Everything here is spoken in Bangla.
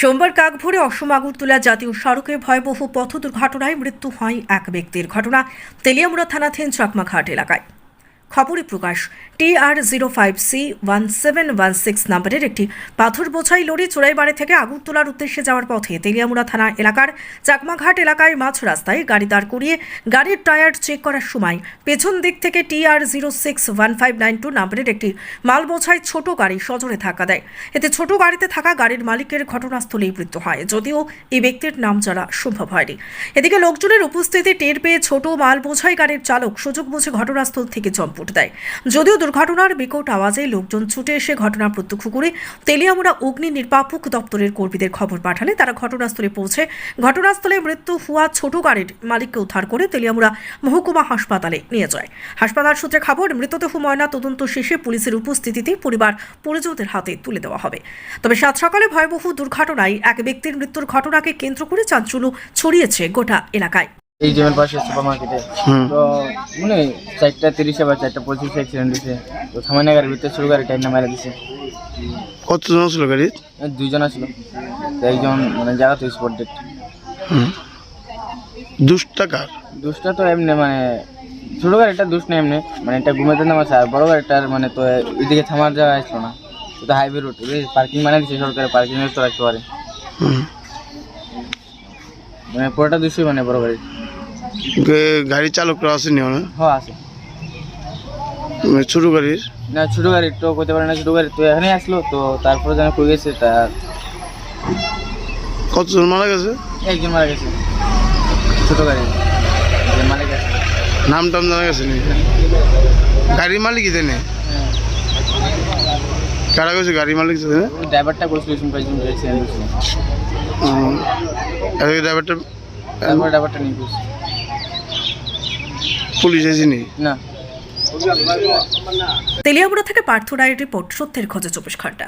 সোমবার কাকভোরে অসম আগরতলা জাতীয় সড়কে ভয়াবহ পথ দুর্ঘটনায় মৃত্যু হয় এক ব্যক্তির। ঘটনা তেলিয়ামুড়া থানাধীন চাকমাঘাট এলাকায়। খবরে প্রকাশ, T R zero five C one seven one six নাম্বারের একটি পাথর বোঝাই লরি চোরাইবাড়ি থেকে আগুনতলার উদ্দেশ্যে যাওয়ার পথে তেলিয়ামুড়া থানা এলাকার চাকমাঘাট এলাকায় মাঝ রাস্তায় গাড়ি দাঁড় করিয়ে গাড়ির টায়ার চেক করার সময় পেছন দিক থেকে T R zero six one five nine two নাম্বারের একটি মাল বোঝাই ছোট গাড়ি সজোরে ধাক্কা দেয়। এতে ছোট গাড়িতে থাকা গাড়ির মালিকের ঘটনাস্থলেই মৃত্যু হয়, যদিও এই ব্যক্তির নাম জানা সম্ভব হয়নি। এদিকে লোকজনের উপস্থিতি টের পেয়ে ছোট মাল বোঝাই গাড়ির চালক সুযোগ বুঝে ঘটনাস্থল থেকে চম্পট দেয়। যদিও দুর্ঘটনার বিকট আওয়াজে লোকজন ছুটে এসে ঘটনা প্রত্যক্ষ করে তেলিয়ামুড়া অগ্নি নির্বাপক দপ্তরের কর্মীদের খবর পাঠালে তারা ঘটনাস্থলে পৌঁছে। ঘটনাস্থলে মৃত্যু হওয়া ছোট গাড়ির মালিককে উদ্ধার করে তেলিয়ামুড়া মহকুমা হাসপাতালে নিয়ে যায়। হাসপাতাল সূত্রে খবর, মৃতদেহ ময়না তদন্ত শেষে পুলিশের উপস্থিতিতে পরিবার পরিজনদের হাতে তুলে দেওয়া হবে। তবে সাত সকালে ভয়াবহ দুর্ঘটনায় এক ব্যক্তির মৃত্যুর ঘটনাকে কেন্দ্র করে চাঞ্চল্য ছড়িয়েছে গোটা এলাকায়। এই জেমের পাশে সুপার মার্কেটে তো মানে চারটা তিরিশে বা চারটা পঁচিশে অ্যাক্সিডেন্ট দিছে। তো থামানে গাড়ির ভিতরে ছোট গাড়ি টাইম মারা দিছে। কতজন ছিল গাড়ি? এই দুইজন আসলো একজন মানে জায়গা তো স্পট ডেট দুশ টাকার দুষটা তো এমনি মানে ছোট গাড়িটা দুষ না এমনি। মানে এটা ঘুমাতে নামাছে আর বড় গাড়িটার মানে তো এদিকে থামার জায়গা আসলো না। তো হাইওয়ে রোড পার্কিং মানে দিচ্ছে সরকারের পার্কিং তো রাখতে পারে। মানে পুরোটা দুশোই মানে বড় গাড়ি। গাড়ি চালকরা আসেনি মানে হ্যাঁ আছে। ছোট গাড়ির? না ছোট গাড়ি তো করতে পারে না ছোট গাড়ি তো এখানেই আসলো তো তারপরে যেন কই গেছে তার কতজন মারা গেছে? একজন মারা গেছে ছোট গাড়ি। নাম টাম জানা গেছে নি। গাড়ির মালিক জানে? কারা গেছে গাড়ির মালিক ওই ড্রাইভারটা বসল শুন পাইছি অ্যাক্সিডেন্ট হয়েছিল ড্রাইভারটা ড্রাইভারটা নিয়ে গেছে পুলিশ আসেনি। না। তেলিয়ামুড়া থেকে পার্থ রায়ের রিপোর্ট সত্যের খোঁজে চব্বিশ ঘণ্টা।